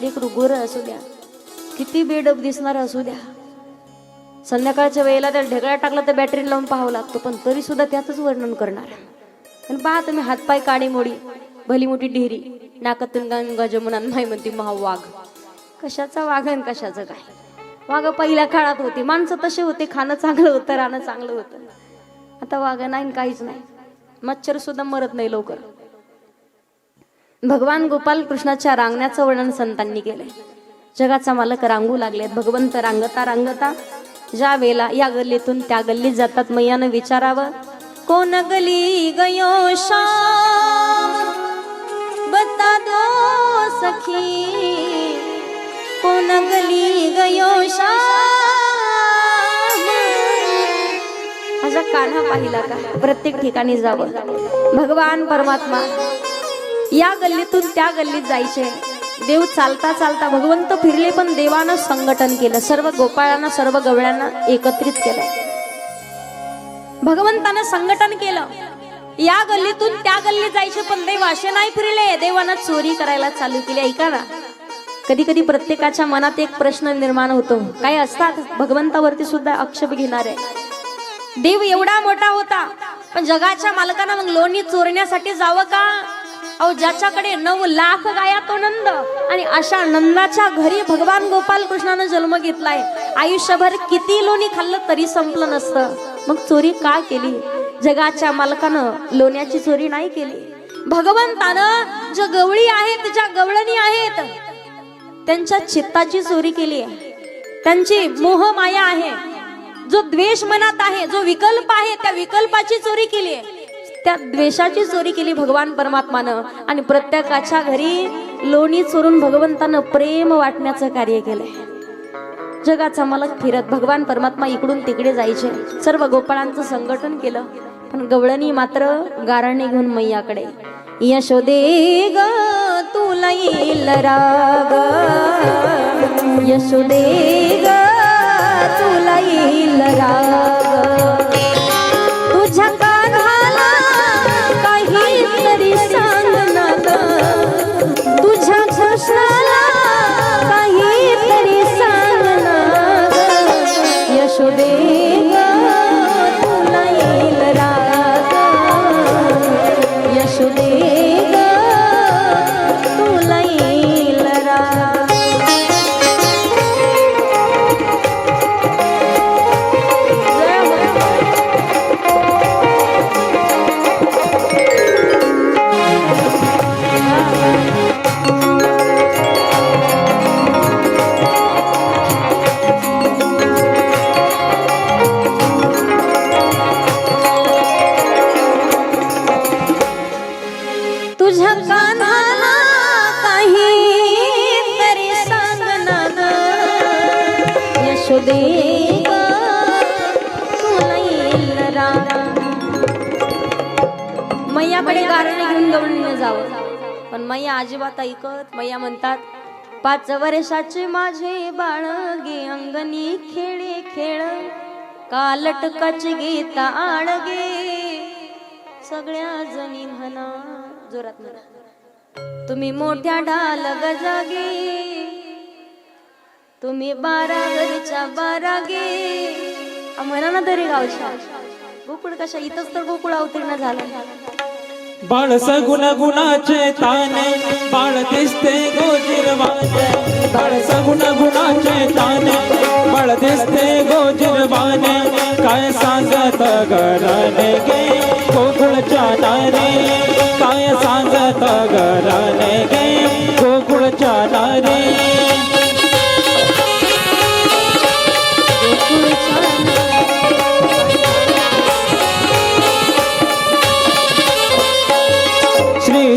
लेकरू गोर असू द्या. किती बेडप दिसणार असू द्या. संध्याकाळच्या वेळेला त्या ढेकळ्यात टाकला तर बॅटरी लावून पाहावं लागतो पण तरी सुद्धा त्यातच वर्णन करणार. आणि पहा तुम्ही हातपाय काडी मोडी भली मोठी ढेरी नाकातून गंगा जमुना नाही म्हणते महा वाघ कशाचा वाघ आणि कशाचं काय? वाघ पहिल्या काळात होते माणसं तसे होते खाणं चांगलं होतं राहणं चांगलं होतं. आता वाघ नाही आणि काहीच नाही. मच्छर सुद्धा मरत नाही लवकर. भगवान गोपाल कृष्णाच्या रांगण्याचं वर्णन संतांनी केलंय. जगाचा मालक रांगू लागलेत. भगवंत रांगता रांगता ज्या वेळेला या गल्लीतून त्या गल्लीत जातात मैयानं विचारावं कोण गली गयो श्याम? बता दो सखी कोण गली गयो श्याम? माझा कान्हा पाहिला का? प्रत्येक ठिकाणी जावं. भगवान परमात्मा या गल्लीतून त्या गल्लीत जायचे. देव चालता चालता भगवंत फिरले पण देवानं संघटन केलं. सर्व गोपाळांना सर्व गवळ्यांना एकत्रित केलं भगवंतानं संघटन केलं. या गल्लीतून त्या गल्लीत जायचे पण देव असे नाही फिरले. देवानं चोरी करायला चालू केली. ऐका ना. कधी कधी प्रत्येकाच्या मनात एक प्रश्न निर्माण होतो. काय असतात? भगवंतावरती सुद्धा आक्षेप घेणारे. देव एवढा मोठा होता पण जगाच्या मालकानं मग लोणी चोरण्यासाठी जावं का? अहो ज्याच्याकडे नऊ लाख गाया तो नंद. आणि अशा नंदाच्या घरी भगवान गोपाल कृष्णानं जन्म घेतलाय. आयुष्यभर किती लोणी खाल्लं तरी संपलं नसतं. मग चोरी का केली? जगाच्या मालकानं लोण्याची चोरी नाही केली. भगवंतानं ज्या गवळी आहेत ज्या गवळणी आहेत त्यांच्या चित्ताची चोरी केली आहे. त्यांची मोह माया आहे. जो द्वेष मनात आहे जो विकल्प आहे त्या विकल्पाची चोरी केली आहे. त्या द्वेषाची चोरी केली भगवान परमात्मानं. आणि प्रत्येकाच्या घरी लोणी चोरून भगवंतानं प्रेम वाटण्याचं कार्य केलंय. जगाचा मालक फिरत भगवान परमात्मा इकडून तिकडे जायचे. सर्व गोपाळांचं संघटन केलं. पण गवळणी मात्र गाराणे घेऊन मैयाकडे. यशोदे ग तुला येईल राग. यशोदे ग तुला येईल राग. पाच वर्षाचे माझे बाळ गे अंगणी खेळे खेळ. कालटकाचे गीता आळगे. सगळ्या जणी म्हणा जोरात म्हणा. तुम्ही मोठ्या ढाल गजागे. तुम्ही बारा घरच्या बारा गे म्हणा ना तरी गावच्या. गोकुळ कशा इथंच तर गोकुळ अवतीर्ण झाला. बाळ सगुण गुणाचे ताने बाळ दिसते गोजिरवाने बाळ सगुण गुणाचे ताने बाळ दिसते गोजिरवाने काय सांगत घराने गे? गोकुळच्या नारी. काय सांगत घराने गे? गोकुळच्या नारी.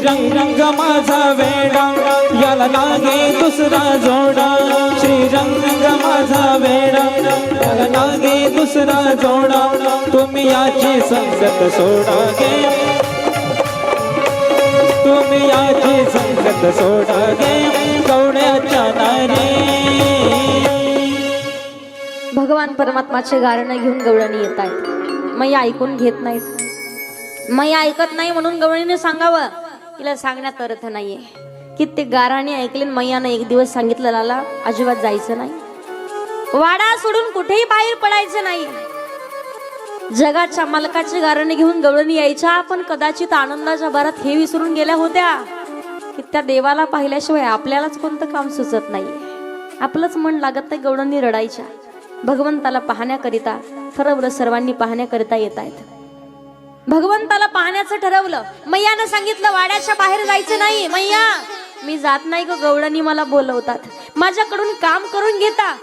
श्रीरंग रंग माझा वेडा याला लागे दुसरा जोडा. श्रीरंग रंग माझा वेडा याला लागे दुसरा जोडा. तुम्ही याची संगत सोडा गे. तुम्ही याची संगत सोडा गे. कवड्याच्या नारी. भगवान परमात्माचे गारणं घेऊन गवळणी येत आहेत मैया ऐकून घेत नाहीत. मैया ऐकत नाही म्हणून गवळीने सांगावं. तिला सांगण्यात अर्थ नाहीये. कित्येक गाराने ऐकले आणि मैयानं एक दिवस सांगितलं लाला अजिबात जायचं नाही. वाडा सोडून कुठेही बाहेर पडायचं नाही. जगाच्या मालकाची गारणे घेऊन गवळणी यायच्या पण कदाचित आनंदाच्या भरात हे विसरून गेल्या होत्या. की त्या देवाला पाहिल्याशिवाय आपल्यालाच कोणतं काम सुचत नाही. आपलंच मन लागत नाही गवळणी रडायच्या. भगवंताला पाहण्याकरिता ठरवलं सर्वांनी पाहण्याकरिता येत आहेत भगवंताला पाहण्याचं ठरवलं. मैयानं सांगितलं वाड्याच्या बाहेर जायचं नाही मैया. मी जात नाही ग गवळणी मला बोलवतात. माझ्याकडून काम करून घेता.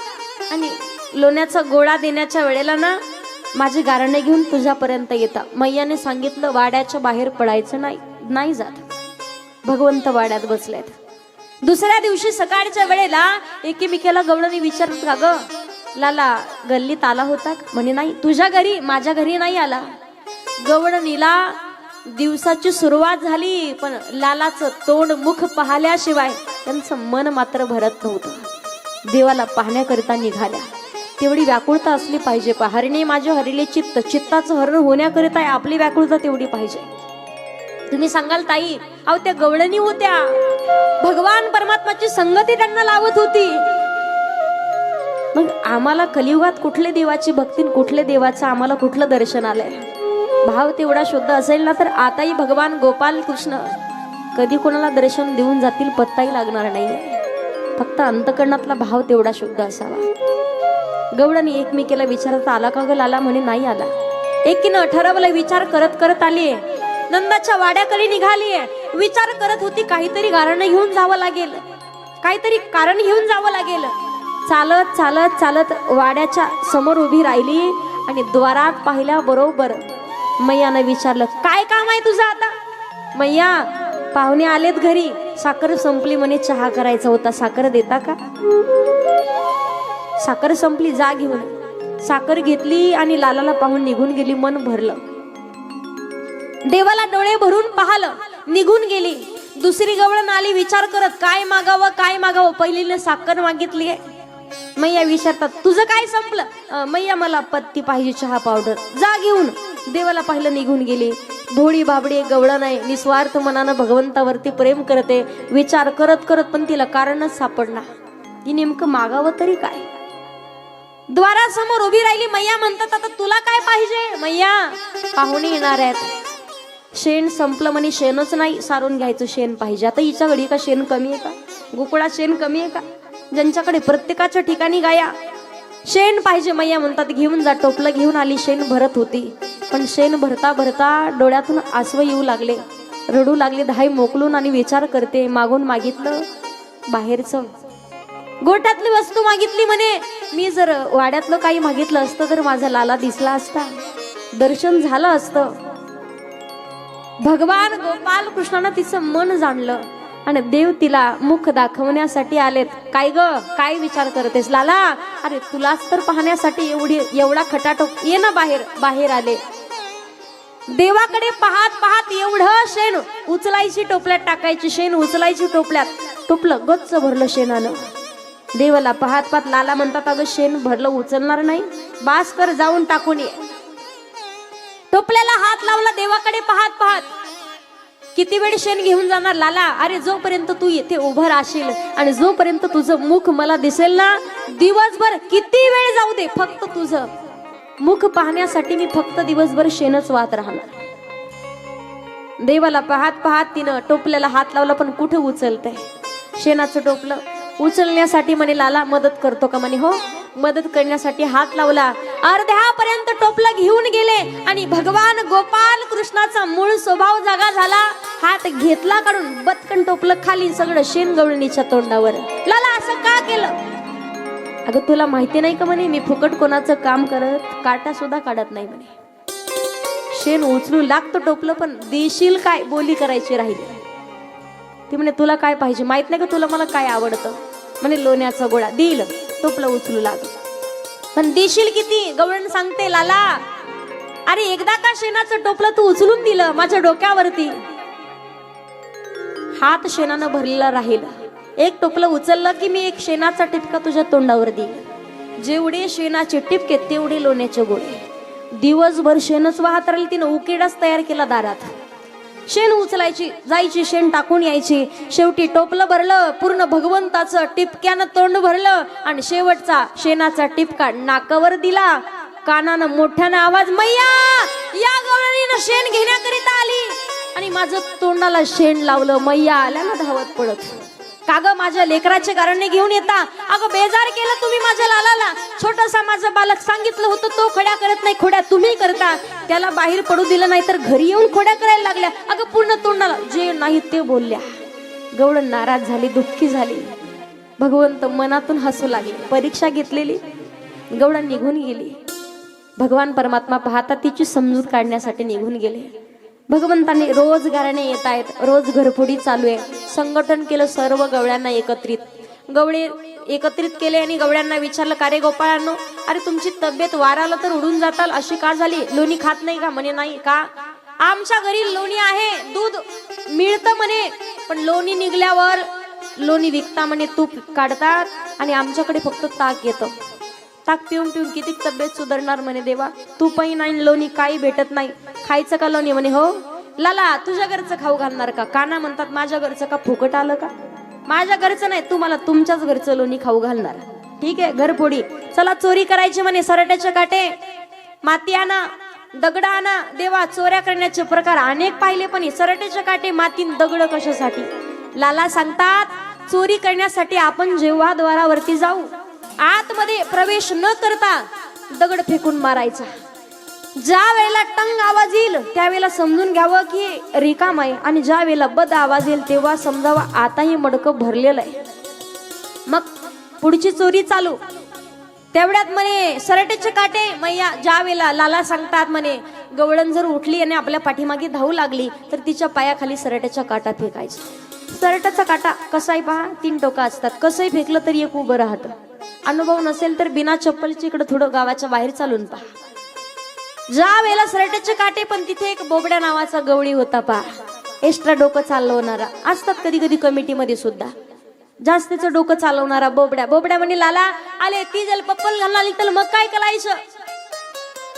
आणि लोण्याचा गोळा देण्याच्या वेळेला ना माझी गारणे घेऊन तुझ्यापर्यंत येता. मैयाने सांगितलं वाड्याच्या बाहेर पडायचं नाही नाही जात. भगवंत वाड्यात बसलेत. दुसऱ्या दिवशी सकाळच्या वेळेला एकीमेकीला गवळणी विचारत का ग लाला गल्लीत आला होता म्हणे नाही तुझ्या घरी माझ्या घरी नाही आला. गवळणीला दिवसाची सुरुवात झाली पण लालाचं तोंड मुख पाहिल्याशिवाय त्यांचं मन मात्र भरत नव्हतं. देवाला पाहण्याकरिता निघाल्या. तेवढी व्याकुळता असली पाहिजे. पहारीने माझ्या हरिले चित्त चित्ताचं हरण होण्याकरिता आपली व्याकुळता तेवढी पाहिजे. तुम्ही सांगाल ताई अहो त्या गवळणी होत्या. भगवान परमात्माची संगती त्यांना लावत होती. मग आम्हाला कलियुगात कुठले देवाची भक्तीन कुठल्या कुठले देवाचं आम्हाला कुठलं दर्शन आलंय? भाव तेवढा शुद्ध असेल ना तर आताही भगवान गोपाल कृष्ण कधी कोणाला दर्शन देऊन जातील पत्ताही लागणार नाही फक्त अंतकरणातला भाव तेवढा शुद्ध असावा. गवळणी एकमेकीला विचारत आला का ग लाला? म्हणे नाही आला. एकीनं ठरवलं विचार करत करत आलीये. नंदाच्या वाड्याकडे निघालीये. विचार करत होती काहीतरी कारण घेऊन जावं लागेल. काहीतरी कारण घेऊन जावं लागेल. चालत चालत चालत वाड्याच्या समोर उभी राहिली आणि द्वारात पाहिल्या बरोबर मैयानं विचारलं काय काम आहे तुझं आता? मैया पाहुणे आलेत घरी. साखर संपली म्हणे चहा करायचा होता. साखर देता का? साखर संपली जा घेऊन. साखर घेतली आणि लालाला पाहून निघून गेली मन भरलं. देवाला डोळे भरून पाहलं निघून गेली. दुसरी गवळण आली विचार करत काय मागावं काय मागावं? पहिलीने साखर मागितली मैया विचारतात तुझं काय संपलं? मैया मला पत्ती पाहिजे चहा पावडर. जा घेऊन. देवाला पाहिलं निघून गेली. भोळी बाबडी गवळा नाही निस्वार्थ मनानं भगवंतावरती प्रेम करते विचार करत करत पण तिला कारणच सापडला ती नेमकं मागावं तरी काय? द्वारासमोर उभी राहिली मैया म्हणतात आता तुला काय पाहिजे मैया? पाहुणे येणार आहेत. शेण संपलं म्हणे शेणच नाही सारून घ्यायचं शेण पाहिजे. आता हिच्या घडी का शेण कमी आहे का? गोकुळा शेण कमी आहे का? ज्यांच्याकडे प्रत्येकाच्या ठिकाणी गाया शेण पाहिजे मैया म्हणतात घेऊन जा. टोपलं घेऊन आली शेण भरत होती. पण शेण भरता भरता डोळ्यातून आसव येऊ लागले. रडू लागले धाई मोकलून आणि विचार करते मागून मागितलं बाहेरचं. गोठ्यातली वस्तू मागितली म्हणे. मी जर वाड्यातलं काही मागितलं असतं तर माझा लाला दिसला असता. दर्शन झालं असतं. भगवान गोपाल कृष्णानं तिचं मन जाणलं. आणि देव तिला मुख दाखवण्यासाठी आलेत. काय ग? काय विचार करतेस? लाला अरे तुलाच तर पाहण्यासाठी एवढी एवढा खटाटोप ये ना बाहेर बाहेर आले. देवाकडे पाहत पाहत एवढं शेण उचलायची टोपल्यात टाकायची शेण उचलायची टोपल्यात. टोपलं गच्च भरलं शेणानं. देवाला पाहत पाहत लाला म्हणतात अगं शेण भरलं उचलणार नाही. बास कर जाऊन टाकून ये. टोपल्याला हात लावला देवाकडे पाहत पाहत. किती वेळ शेण घेऊन जाणार? लाला अरे जोपर्यंत तू इथे उभं राहशील आणि जोपर्यंत तुझं मुख मला दिसेल ना दिवसभर किती वेळ जाऊ दे फक्त तुझं. मुख पाहण्यासाठी मी फक्त दिवसभर शेणच वाहत राहणार. देवाला पाहत पाहत तिनं टोपल्याला हात लावला पण कुठे उचलतंय? शेणाचं टोपलं. उचलण्यासाठी म्हणे लाला मदत करतो का? म्हणे हो. मदत करण्यासाठी हात लावला. अर्ध्यापर्यंत टोपलं घेऊन गेले आणि भगवान गोपाल कृष्णाचा मूळ स्वभाव जागा झाला. हात घेतला काढून बतकन टोपलं खाली सगळं शेण गवळणीच्या तोंडावर. लाला असं का केलं? अगं तुला माहिती नाही का म्हणे मी फुकट कोणाचं काम करत काटा सुद्धा काढत नाही म्हणे. शेण उचलू लागतं टोपलं पण देशील काय बोली करायची राहिली? ती म्हणे तुला काय पाहिजे? माहीत नाही का तुला मला काय आवडतं? म्हणे लोण्याचा गोळा देईल टोपलं उचलू लाग पण देशील किती? गवळण सांगते लाला. अरे एकदा का शेणाचं टोपलं तू उचलून दिलं? माझ्या डोक्यावरती. हात शेणानं भरलेला राहील. एक टोपलं उचललं की मी एक शेणाचा टिपका तुझ्या तोंडावर देईल जेवढे शेणाचे टिपके तेवढे लोण्याचे गोळे दिवसभर शेणच वाहत राहील तिनं उकिडाच तयार केला दारात. शेण उचलायची जायची शेण टाकून यायची. शेवटी टोपलं भरलं पूर्ण भगवंताचं टिपक्यानं तोंड भरलं आणि शेवटचा शेणाचा टिपका नाकावर दिला. कानानं मोठ्यानं आवाज मैया या गवळणीनं शेण घेण्याकरिता आली. आणि माझं तोंडाला शेण लावलं मैया आल्या ना धावत पडत. काग माझ्या लेकराचे कारणे घेऊन येता? अगं बेजार केलं तुम्ही माझ्या लालाला. छोटासा माझं बालक सांगितलं होतं तो खड्या करत नाही खोड्या तुम्ही करता. त्याला बाहेर पडू दिलं नाही तर घरी येऊन खोड्या करायला लागल्या. अगं पूर्ण तोंडाला जे नाही ते बोलल्या. गवळ नाराज झाली दुःखी झाली. भगवंत मनातून हसू लागले. परीक्षा घेतलेली. गवळ निघून गेली. भगवान परमात्मा पाहता तिची समजूत काढण्यासाठी निघून गेले. भगवंतांनी रोज गाराणे येत आहेत रोज घरफोडी चालू आहे. संघटन केलं सर्व गवळ्यांना एकत्रित. गवळे एकत्रित केले आणि गवळ्यांना विचारलं का रे गोपाळांनो? अरे तुमची तब्येत वाराला तर उडून जाताल अशी का झाली? लोणी खात नाही का म्हणे? नाही का? आमच्या घरी लोणी आहे दूध मिळतं म्हणे पण लोणी निघल्यावर लोणी विकता म्हणे तूप काढतात आणि आमच्याकडे फक्त ताक येतं. ताक पिऊन पिऊन किती तब्येत सुधारणार म्हणे देवा? तू पण नाही लोणी काही भेटत नाही. खायचं का लोणी म्हणे हो? लाला तुझ्या घरचं खाऊ घालणार का? काना म्हणतात माझ्या घरचं का फुकट आलं का? माझ्या घरचं नाही तू मला तुमच्याच घरचं लोणी खाऊ घालणार. ठीक आहे घरपोडी चला चोरी करायची म्हणे सराट्याचे काटे. माती आणा दगड आणा. देवा चोऱ्या करण्याचे प्रकार अनेक पाहिले पण सराट्याचे काटे मातीन दगड कशासाठी? लाला सांगतात चोरी करण्यासाठी आपण जेव्हा द्वारावरती जाऊ आतमध्ये प्रवेश न करता दगड फेकून मारायचा. ज्या वेळेला टंग आवाज येईल त्यावेळेला समजून घ्यावं की रिकाम आहे. आणि ज्या वेळेला बद आवाज येईल तेव्हा समजावं आताही मडकं भरलेलं आहे. मग पुढची चोरी चालू. तेवढ्यात म्हणे सरटेचे काटे मैया. ज्या वेळेला लाला सांगतात म्हणे गवळण जर उठली आणि आपल्या पाठीमागे धावू लागली तर तिच्या पायाखाली सरट्याच्या काटा फेकायचा. सरटाचा काटा कसाही पहा तीन टोका असतात. कसंही फेकलं तरी एक उभं राहतं. अनुभव नसेल तर बिना चप्पलच्या इकडे थोडं गावाच्या बाहेर चालून पहा. ज्या वेळेला सरट्याचे काटे पण तिथे एक बोबड्या नावाचा गवळी होता पा. एक्स्ट्रा डोकं चालवणारा. असतात कधी कधी कमिटीमध्ये सुद्धा. जास्तीचं डोकं चालवणारा बोबड्या. बोबड्या म्हणे लाला आले ती जल पप्पल घालून आली तर मग काय करायचं?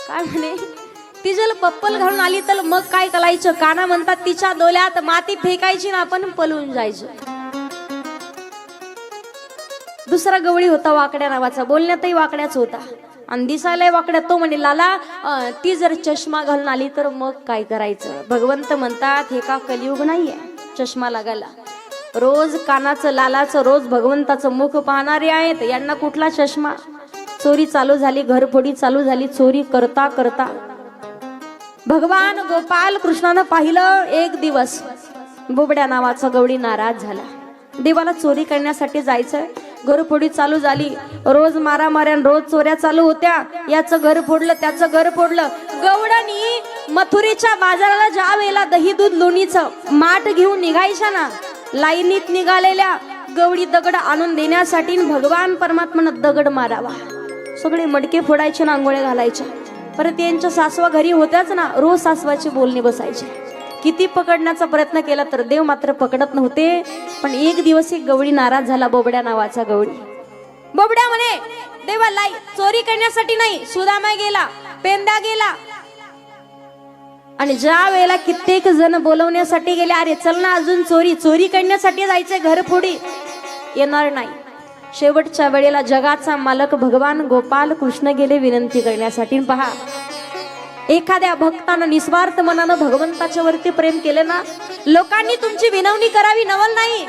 काय म्हणे ती जल पप्पल घालून आली तर मग काय करायचं? काना म्हणतात तिच्या डोल्यात माती फेकायची ना आपण पलून जायचं. दुसरा गवळी होता वाकड्या नावाचा. बोलण्यातही वाकड्याच होता. आणि दिसायलाही वाकड्या. तो म्हणे लाला ती जर चष्मा घालून आली तर मग काय करायचं? भगवंत म्हणतात हे का कलियुग नाहीये? चष्मा लागायला. रोज कानाचं लालाचं रोज भगवंताचं मुख पाहणारे आहेत. यांना कुठला चष्मा? चोरी चालू झाली घरफोडी चालू झाली चोरी करता करता. भगवान गोपाल कृष्णानं पाहिलं एक दिवस. बोबड्या नावाचा गवळी नाराज झाला. देवाला चोरी करण्यासाठी जायचंय? घरफोडी चालू झाली. रोज मारामाऱ्यान रोज चोऱ्या चालू होत्या. याचं घर फोडलं त्याचं घर फोडलं. गवडानी मथुरेच्या बाजाराला ज्या वेळेला दही दूध लोणीचं. माठ घेऊन निघायच्या ना. लाईनीत निघालेल्या गवडी दगड आणून देण्यासाठी भगवान परमात्मानं दगड मारावा. सगळे मडके फोडायचे ना आंघोळ्या घालायच्या. परत यांच्या सासवा घरी होत्याच ना रोज सासवाचे बोलणे बसायचे. किती पकडण्याचा प्रयत्न केला तर देव मात्र पकडत नव्हते. पण एक दिवस एक गवळी नाराज झाला बोबड्या नावाचा गवळी. बोबड्या म्हणे देवा लाई चोरी करण्यासाठी नाही सुदामा गेला पेंदा गेला. आणि ज्या वेळेला कित्येक जण बोलवण्यासाठी गेले अरे चल ना अजून चोरी चोरी करण्यासाठी जायचंय घरफोडी येणार नाही. शेवटच्या वेळेला जगाचा मालक भगवान गोपाल कृष्ण गेले विनंती करण्यासाठी. पहा एखाद्या भक्तानं निस्वार्थ मनानं भगवंताच्या वरती प्रेम केलं ना लोकांनी तुमची विनवणी करावी नवल नाही.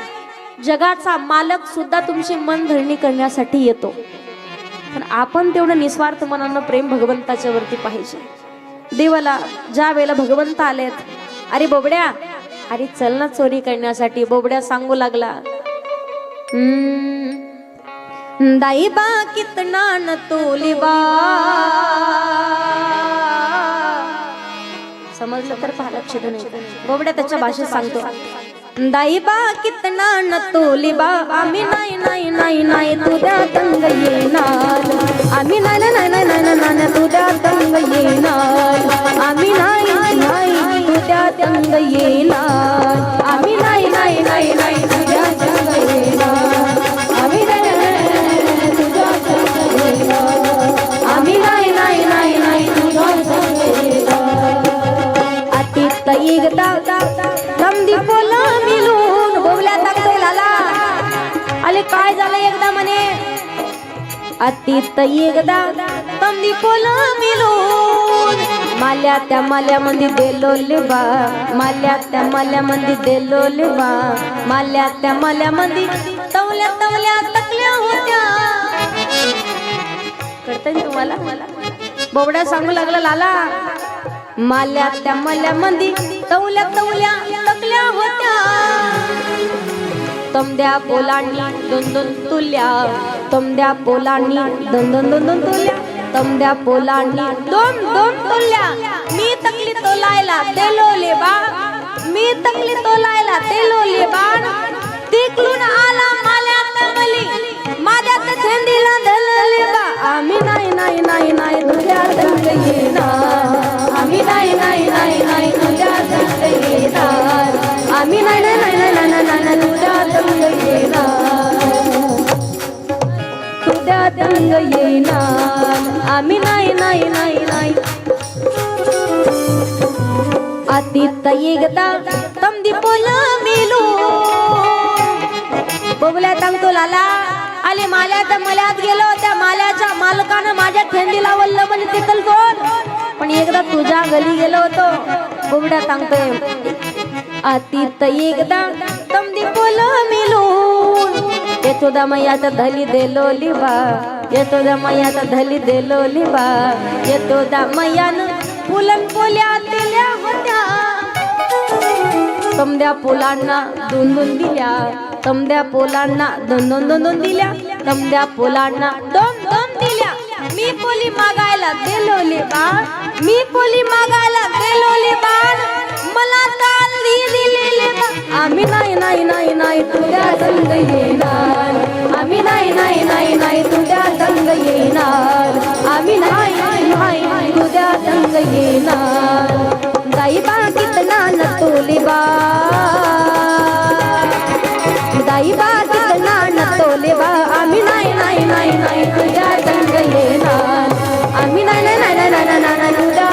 जगाचा मालक सुद्धा तुमची मन धरणी करण्यासाठी येतो. पण आपण तेवढं निस्वार्थ मनानं प्रेम भगवंताच्या वरती पाहिजे. देवाला ज्या वेळेला भगवंत आलेत अरे बोबड्या अरे चल ना चोरी करण्यासाठी बोबड्या सांगू लागला. दाई बा कितना न तोलिबा समजलं तर पहा लक्ष देऊन बोबड्या त्याच्या भाषेत सांगतो दाई बा कितना न तोलिबा आम्ही नाही नाही नाही नाही तुझ्या तंग येणार आम्ही नाही नाही नाही नाही नाही नाही तुझ्या तंग येणार आम्ही नाही नाही तुझ्या तंग येणार आम्ही नाही नाही नाही आले काय झालं एकदा म्हणे? अतीत एकदा समधी पोला मिलून माल्या त्या माल्या मंदी देलो बा. माल्या त्या माल्या मंदी देलो बा. माल्या त्या माल्या तवल्या तवल्या तकल्या होत्या. तुम्हाला? बोबड्या सांगू लागला लाला. माल्या त्या माल्या मंदी तवल्या तवल्या तकल्या होत्या. तमद्या पोलांनी दोन दोन तुल्या. तमद्या पोलांनी दोन दोन दोन दोन तुल्या. तमद्या पोलांनी दोन दोन तुल्या. मी तकली तोलायला ते लोले बा मी तकली तोलायला ते लोले बा तिकलून आला माल्या तमली माझ्या झेंडीला धरले बा. आम्ही नाही नाही नाही नाही तुझ्या धरले ना. आम्ही नाही नाही नाही नाही नाही नाही नाही नाही आम्ही नाही नाही नाही नाही अतीत एकदा तमदी पोल मिलू. बबल्या सांगतो लाला आले. माल्या तर मल्यात गेलो त्या माल्याच्या मालकानं माझ्या थंडी लावलं म्हणजे तिथल कोण पण एकदा तुझ्या गली गेलो होतो बुबड्या सांगतोय. अतीत एकदा तमदी पोल मिलून. यशोदा मैयात धली देलो लिबा यशोदा मैयात धली देलो लिबा यशोदा मैयानं फुलन पोल्या दिल्या होत्या. तमद्या पोलांना दोन दोन दिल्या. तमद्या पोलांना दोन दोन दोन दोन दिल्या. तमद्या पोलांना दोन मी पोली मागायला गेलोले बाण मी पोली मागायला गेलोले बाण मला चालली दिलेले आम्ही नाही नाही नाही नाही तुझ्या संग येणार. आम्ही नाही नाही नाही नाही तुझ्या संग येणार. आम्ही नाही नाही नाही तुझ्या संग येणार. जाई बा कितना न तोली बा दाई बा नाही नाही नाही तुझ्या संग येणार आम्ही नाही नाही नाही नाही नाही तुझ्या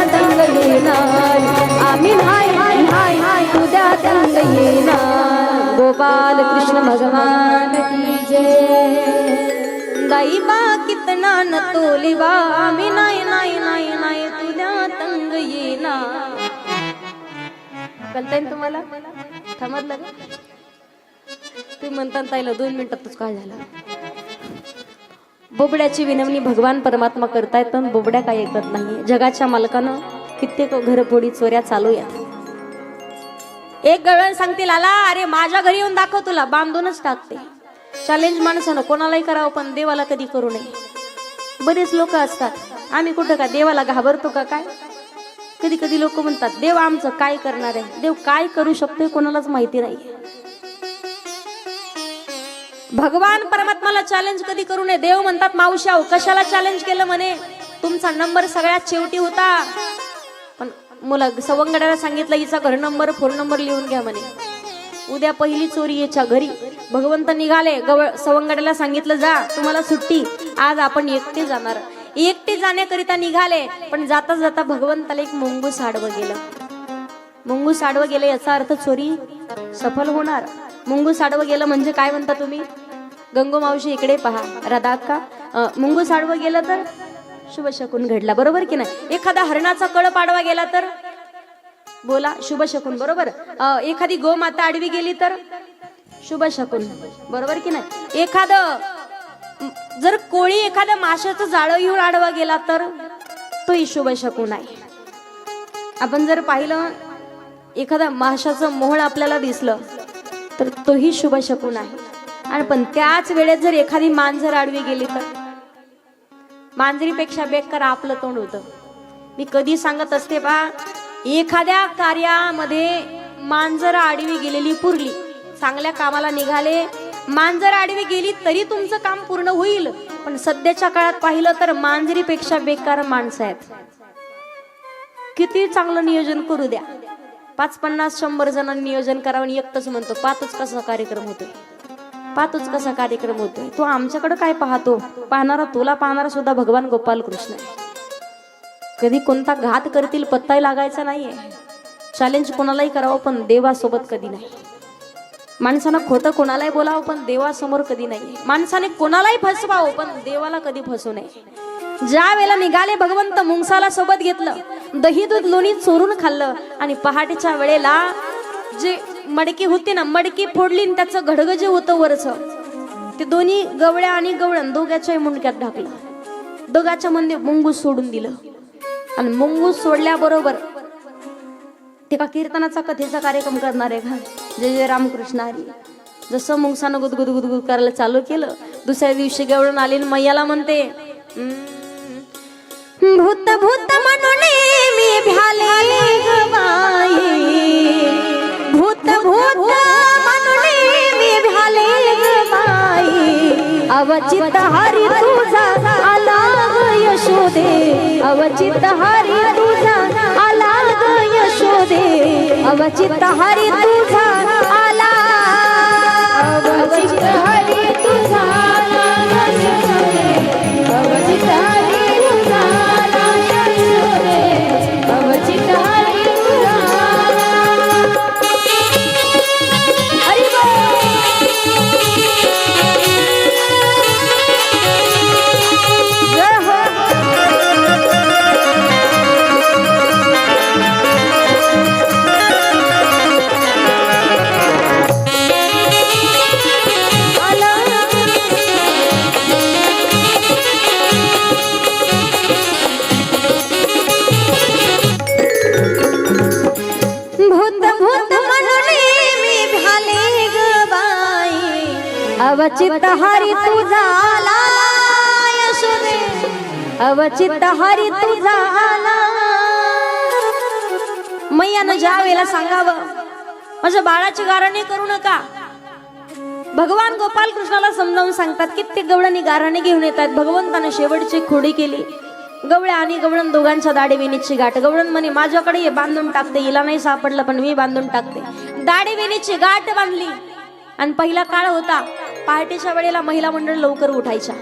आम्ही नाही नाही नाही नाही तुझ्या संग येणार गोपाल कृष्ण भगवान की जय। दाई बा कितना न तोली बा आम्ही नाही नाही नाही नाही तुझ्या तंग येणार कळतंय तुम्हाला? समजलं का तुम्ही म्हणता ताईला दोन मिनिटातच काय झालं? बोबड्याची विनवणी भगवान परमात्मा करतायत पण बोबड्या काय ऐकत नाही जगाच्या मालकानं कित्येक घरपोडी चोऱ्या चालू या एक गळण सांगतील आला अरे माझ्या घरी येऊन दाखव तुला बांधूनच टाकते. चॅलेंज माणसानं कोणालाही करावं पण देवाला कधी करू नये. बरेच लोक असतात आम्ही कुठं का देवाला घाबरतो का काय? कधी कधी लोक म्हणतात देव आमचं काय करणार आहे? देव काय करू शकतोय कोणालाच माहिती नाही भगवान परमात्माला चॅलेंज कधी करू नये? देव म्हणतात मावशाव कशाला चॅलेंज केलं म्हणे? तुमचा नंबर सगळ्यात शेवटी होता. पण मुला सवंगड्याला सांगितलं हिचा घर नंबर फोन नंबर लिहून घ्या म्हणे. उद्या पहिली चोरी याच्या घरी. भगवंत निघाले गवळ सवंगड्याला सांगितलं जा तुम्हाला सुट्टी आज आपण एकटे जाणार. एकटे जाण्याकरिता निघाले पण जाता जाता भगवंताला एक मुंगूस आडवं गेलं. मुंगूस आडवं गेलं याचा अर्थ चोरी सफल होणार. मुंगूस आडवं गेलं म्हणजे काय म्हणता तुम्ही? गंगो मावशी इकडे पहा. राधा का मुंगूस आडवं गेलं तर शुभ शकून घडला बरोबर की नाही? एखादा हरणाचा कळ पाडवा गेला तर? बोला शुभ शकून बरोबर? एखादी गोमाता आडवी गेली तर? शुभ शकून बरोबर की नाही? एखादं जर कोळी एखाद्या माशाचं जाळं येऊन आडवा गेला तर? तोही शुभ शकून आहे. आपण जर पाहिलं एखादा माशाचं मोहळ आपल्याला दिसलं तर तोही शुभ शकून आहे. आणि पण त्याच वेळेत जर एखादी मांजर आडवी गेली तर? मांजरीपेक्षा बेकार आपलं तोंड होतं. मी कधी सांगत असते बा एखाद्या कार्यामध्ये मांजर आडवी गेलेली पुरली चांगल्या कामाला निघाले मांजर आडवी गेली तरी तुमचं काम पूर्ण होईल. पण सध्याच्या काळात पाहिलं तर मांजरीपेक्षा बेकार माणसं आहेत. किती चांगलं नियोजन करू द्या. पाच पन्नास शंभर जणांनी नियोजन करावं आणि एकटंच म्हणतो पाचच कसा कार्यक्रम होतो पाहतोच कसा कार्यक्रम होतोय. तो आमच्याकडे काय पाहतो? पाहणारा तुला पाहणारा सुद्धा भगवान गोपाल कृष्ण आहे. कधी कोणता घात करतील पत्ताही लागायचा नाहीये. चॅलेंज कोणालाही करावं पण देवासोबत कधी नाही. माणसानं खोटं कोणालाही बोलावं पण देवासमोर कधी नाही माणसाने कोणालाही फसवावं पण देवाला कधी फसू नये. ज्या वेळेला निघाले भगवंत मुंगसाला सोबत घेतलं दही दूध लोणी चोरून खाल्लं आणि पहाटेच्या वेळेला जे मडकी होती ना मडकी फोडली आणि त्याचं घडग जे होतं वरचं ते दोन्ही गवळ्या आणि गवळण दोघाच्याही मुंडक्यात ढाकलं. दोघाच्या मध्ये मुंगूस सोडून दिलं. आणि मुंगूस सोडल्याबरोबर ते का कीर्तनाचा कथेचा कार्यक्रम करणार आहे का? जय जय रामकृष्ण हरी. जसं मुंगसानं गुदगुद गुदगुद करायला चालू केलं दुसऱ्या दिवशी गवळून आली आणि मैयाला म्हणते भूत भूत म्हणून मी भ्याले गवाई. भूत भूत म्हणून मी भ्याले बाई. अवचित हरी तुझा आला यशोदे. अवचित हरी तुझा आला यशोदे. अवचित हरी तुझा आला. अवचित हरी चित्त हरी तुझा आला मैयानं ज्या वेळेला सांगावं माझ्या बाळाची गारणी करू नका. भगवान गोपाल कृष्णाला समजावून सांगतात कित्येक गवळ्यांनी गाराणे घेऊन येतात. भगवंतानं शेवटची खोडी केली. गवळ्या आणि गवळण दोघांच्या दाढी गाठ. गवळण म्हणे माझ्याकडे हे बांधून टाकते. हिला नाही सापडलं पण मी बांधून टाकते. दाढी गाठ बांधली. आणि पहिला काळ होता पहाटेच्या वेळेला महिला मंडळ लवकर उठायच्या.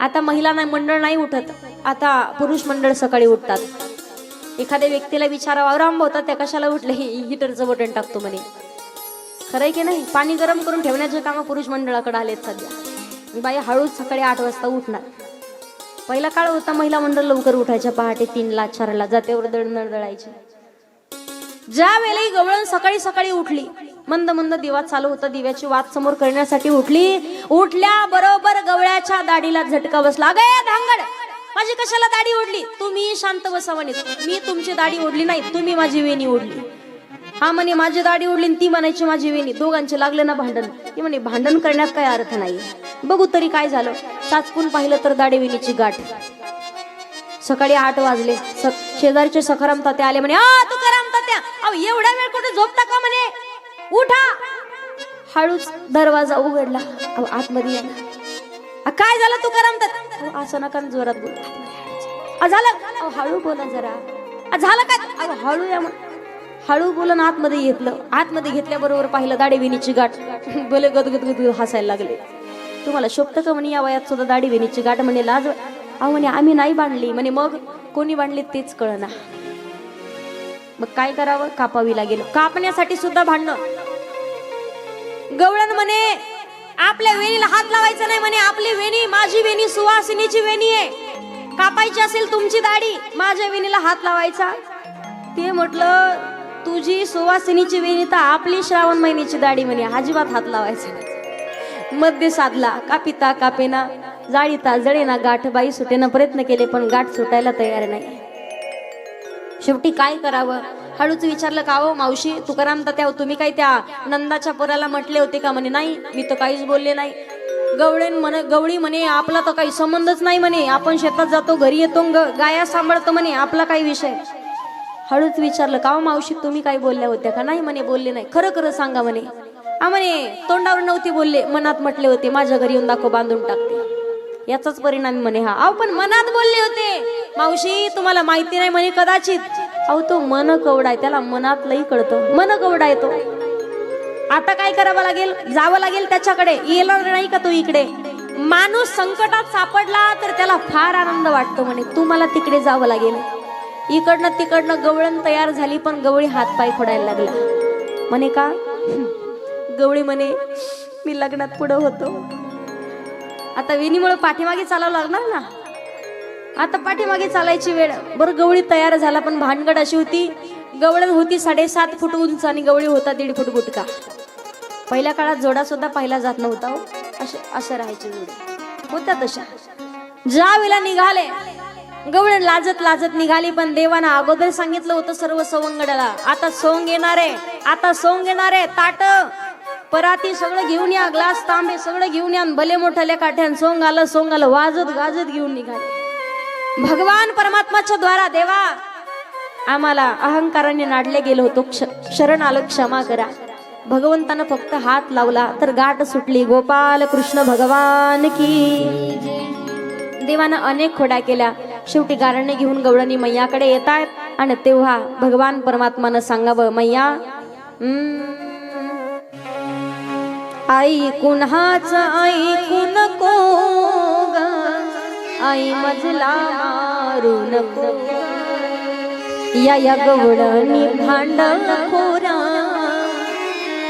आता महिला नाही मंडळ नाही उठत. आता पुरुष मंडळ सकाळी उठतात. एखाद्या व्यक्तीला विचारावं राम होता त्या कशाला उठले? हिटरचं बटन टाकतो म्हणे. खरंय की नाही? पाणी गरम करून ठेवण्याचे कामं पुरुष मंडळाकडे आलेत सध्या. बाई हळूच सकाळी आठ वाजता उठणार. पहिला काळ होता महिला मंडळ लवकर उठायच्या पहाटे तीनला चारला जात्यावर दळणर दळायचे ज्या वेळेला गवळण सकाळी सकाळी उठली मंद मंद दिवा चालू होता. दिव्याची वात समोर करण्यासाठी उठली. उठल्या बरोबर गवळ्याच्या दाढीला झटका बसला. अगे धांगड माझी कशाला दाढी ओढली? तुम्ही शांत बसा म्हणे मी तुमची दाढी ओढली नाही. तुम्ही माझी वेणी ओढली. हा म्हणे माझी दाढी ओढली ती म्हणायची माझी वेणी. दोघांचे लागले ना भांडण. ती म्हणे भांडण करण्यात काय अर्थ नाही. बघू तरी काय झालं. चाचपून पाहिलं तर दाढी वेणीची गाठ. सकाळी आठ वाजले. स- शेजारचे सखाराम तात्या आले म्हणे आ तू कराम तात्या! अहो एवढा वेळ कुठे झोपता का म्हणे? उठा. हळूच दरवाजा उघडला. अहो आतमध्ये या काय झालं तू कराम असं नका जोरात बोल. झालं? हळू बोला जरा. झालं काय? हळू या म्हण. हळू बोलून आतमध्ये घेतलं आतमध्ये घेतल्याबरोबर पाहिलं दाढीविणीची गाठ. बोले गदगद गदगद हसायला लागले. तुम्हाला शोभत का म्हणे या वयात सुद्धा दाढीविणीची गाठ? म्हणे लाज. अहो म्हणे आम्ही नाही बांधली. म्हणे मग कोणी बांधली तेच कळना. मग काय करावं? कापावी लागेल. कापण्यासाठी सुद्धा भांडणं. गवळण म्हणे आपल्या वेणीला हात लावायचा नाही म्हणे. आपली वेणी माझी वेणी सुवासिनीची वेणी आहे. कापायची असेल तुमची दाढी माझ्या वेणीला हात लावायचा. ते म्हटलं तुझी सुवासिनीची वेणी तर आपली श्रावण महिन्याची दाढी म्हणे. अजिबात हात लावायचा मध्य साधला कापिता कापेना जाळीता जळेना गाठ बाई सुटेना प्रयत्न केले पण गाठ सुटायला तयार नाही. शेवटी काय करावं? हळूच विचारलं का हो मावशी? तुकाराम त्या हो, तुम्ही काय त्या नंदाच्या पोराला म्हटले होते का म्हणे? नाही मी तर काहीच बोलले नाही. गवळेन म्हणे गवळी म्हणे आपला तर काही संबंधच नाही म्हणे. आपण शेतात जातो घरी येतो ग- गाया सांभाळतो म्हणे. आपला काही विषय? हळूच विचारलं का हो मावशी? तुम्ही काही बोलल्या होत्या का? नाही म्हणे बोलले नाही. खरं खरं सांगा म्हणे. हा म्हणे तोंडावर नव्हते बोलले मनात म्हटले होते माझ्या घरी येऊन दाखव बांधून टाकते. याचाच परिणाम म्हणे हा. अहो पण मनात बोलले होते. मावशी तुम्हाला माहिती नाही म्हणे कदाचित. अहो तो मन कवडा आहे. त्याला मनात कळतो कळतं. मन कवडा आहे तो. आता काय करावं लागेल? जावं लागेल त्याच्याकडे. येणार नाही का तो इकडे? माणूस संकटात सापडला तर त्याला फार आनंद वाटतो म्हणे. तुम्हाला तिकडे जावं लागेल. इकडनं तिकडनं गवळण तयार झाली पण गवळी हातपाय फोडायला लागला. म्हणे का? गवळी म्हणे मी लग्नात पुढं होतो. आता विनीमुळे पाठीमागे चालावं लागणार ना? आता पाठीमागे चालायची वेळ. बरं गवळी तयार झाला पण भानगड अशी होती. गवळण होती साडेसात फूट उंच आणि गवळी होता दीड फूट गुटका पहिल्या काळात जोडा सुद्धा पाहिला जात नव्हता हो. असे असं राहायचे जोडे. होत्या तशा. ज्या वेळेला निघाले गवळ लाजत लाजत निघाली पण देवानं अगोदर सांगितलं होतं सर्व सवंगडाला आता सोंग येणार आहे आता सोंग येणार आहे ताट पराती सगळं घेऊन या ग्लास तांबे सगळं घेऊन या भले मोठ्याल्या काठ्यान सोंग आलं सोंग आलं वाजत गाजत घेऊन निघाले. भगवान परमात्माच्या द्वारा देवा आम्हाला अहंकाराने नाडले गेलो होतो. क्ष- शरण आलं क्षमा करा. भगवंतानं फक्त हात लावला तर गाठ सुटली. गोपाल कृष्ण भगवान की देवानं अनेक खोड्या केल्या. शेवटी गारणे घेऊन गवळणी मैयाकडे येत आहेत आणि तेव्हा भगवान परमात्मानं सांगावं मैया आई कुन्हाच ऐकू नको ग? आई मजला मारू नको. या या गवळणी भांड खोरा.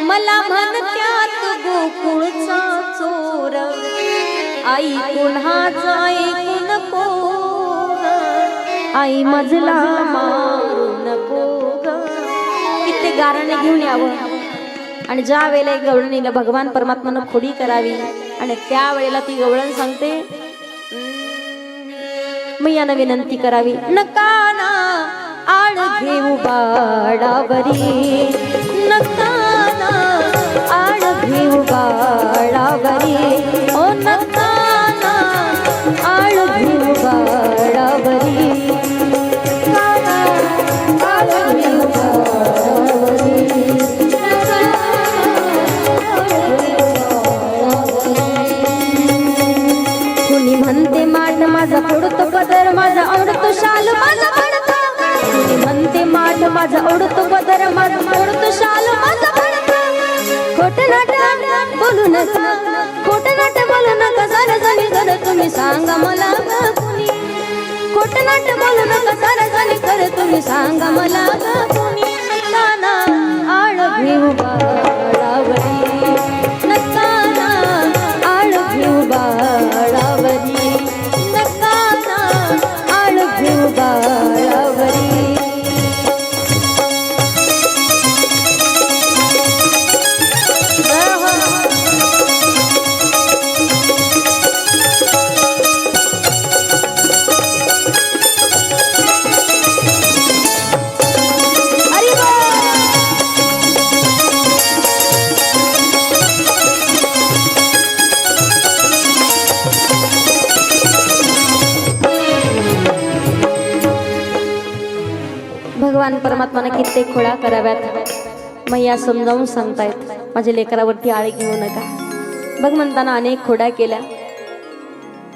मला म्हणत्यात गोकुळचा चोर. आई कुन्हाच ऐकू नको ग. आई मजला मारू नको ग. किती गाराने घेऊन यावं. आणि ज्या वेळेला एक गवळणीला भगवान परमात्मानं खोडी करावी. आणि त्या वेळेला ती गवळण सांगते मी यानं विनंती करावी नका ना आड घेऊ बाळावरी. नका ना आड घेऊ बाळावरी. ओ नका माझा आवडतो बदर माझा आवडतो शाल माझा म्हणतो खोट नाट बोलू नका खोट नाट बोलू नका सारा झाली कर तुम्ही सांगा मला खोट नाट बोलू नका सारा झाली कर तुम्ही सांगा मला कराव्यात. मैया समजावून सांगतायत माझ्या लेकरावरती आळे घेऊ नका. भगवंतानं अनेक खोड्या केल्या.